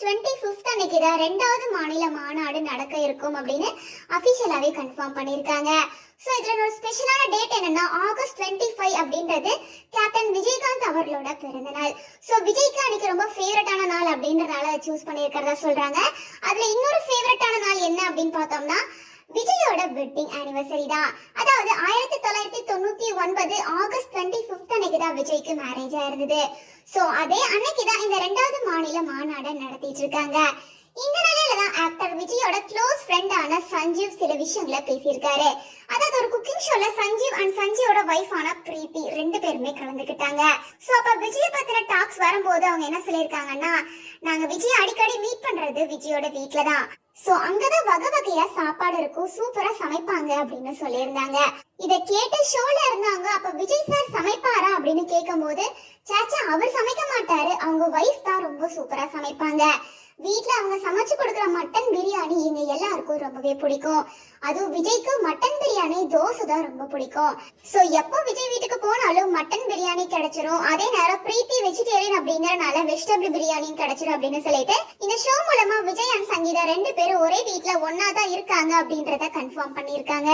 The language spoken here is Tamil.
ஆகஸ்ட் டுவெண்ட்டி ஃபிஃப்த் அன்னைக்கு தான் ரெண்டாவது மாநில மாநாடு நடக்க இருக்கும் அப்படின்னு அஃபிஷியலாகவே கன்ஃபார்ம் பண்ணியிருக்காங்க. ஸோ இதில் ஒரு ஸ்பெஷலான டேட் என்னன்னா ஆகஸ்ட் டுவெண்ட்டி ஃபைவ் அப்படின்றது கேப்டன் விஜயகாந்த் அவர்களோட பிறந்த நாள். ஸோ விஜய்க்கு அன்னைக்கு ரொம்ப ஃபேவரட்டான நாள் அப்படின்றனால சூஸ் பண்ணியிருக்கிறதா சொல்கிறாங்க அதில் இன்னொரு ஃபேவரட்டான நாள் என்ன அப்படின்னு பார்த்தோம்னா விஜயோட வெட்டிங் ஆனிவர்சரி தான். அதாவது ஆயிரத்தி தொள்ளாயிரத்தி தொண்ணூத்தி ஒன்பது ஆகஸ்ட் டுவெண்ட்டி ஃபிஃப்த் அன்னைக்கு தான் விஜய்க்கு மேரேஜ் ஆயிருந்தது ஸோ அதே அன்னைக்கு தான் இந்த ரெண்டாவது மாநில மாநாடை நடத்திட்டு இருக்காங்க இந்த நிலையில தான் ஆக்டர் விஜயோட க்ளோஸ் ஃப்ரெண்டான சஞ்சீவ் சில விஷயங்களை பேசியிருக்காரு. அதாவது ஒரு குக்கிங் ஷோல சஞ்சீவ் அண்ட் சஞ்சீவோட ஒய்ஃபான பிரீத்தி ரெண்டு பேருமே கலந்துக்கிட்டாங்க. சோ அப்ப விஜய் பத்தின டாக்ஸ் வரும்போது அவங்க என்ன சொல்லியிருக்காங்கன்னா நாங்க விஜய் அடிக்கடி மீட் பண்றது விஜயோட வீட்ல தான். சோ அங்கதான் வகை வகையா சாப்பாடு இருக்கும் சூப்பரா சமைப்பாங்க அப்படின்னு சொல்லியிருந்தாங்க. இத கேட்டு ஷோல இருந்தாங்க அப்ப விஜய் சார் சமைப்பாரா அப்படின்னு கேட்கும் போது சாச்சா அவர் சமைக்க மாட்டாரு. அவங்க வைஃப் தான் ரொம்ப சூப்பரா சமைப்பாங்க. வீட்ல அவங்க சமைச்சு கொடுக்குற மட்டன் பிரியாணி எங்க எல்லாருக்கும் ரொம்பவே பிடிக்கும். அதுவும் விஜய்க்கு மட்டன் பிரியாணி தோசை தான் ரொம்ப பிடிக்கும். சோ எப்போ விஜய் வீட்டுக்கு போனாலும் மட்டன் பிரியாணி கிடைச்சிரும். அதே நேரம் பிரீத்தி வெஜிடேரியன் அப்படிங்கறனால வெஜிடபிள் பிரியாணியும் கிடைச்சிரும் அப்படின்னு சொல்லிட்டு இந்த ஷோ மூலமா விஜய் அண்ட் சங்கீதா ரெண்டு பேரும் ஒரே வீட்ல ஒன்னா தான் இருக்காங்க அப்படின்றத கன்ஃபார்ம் பண்ணிருக்காங்க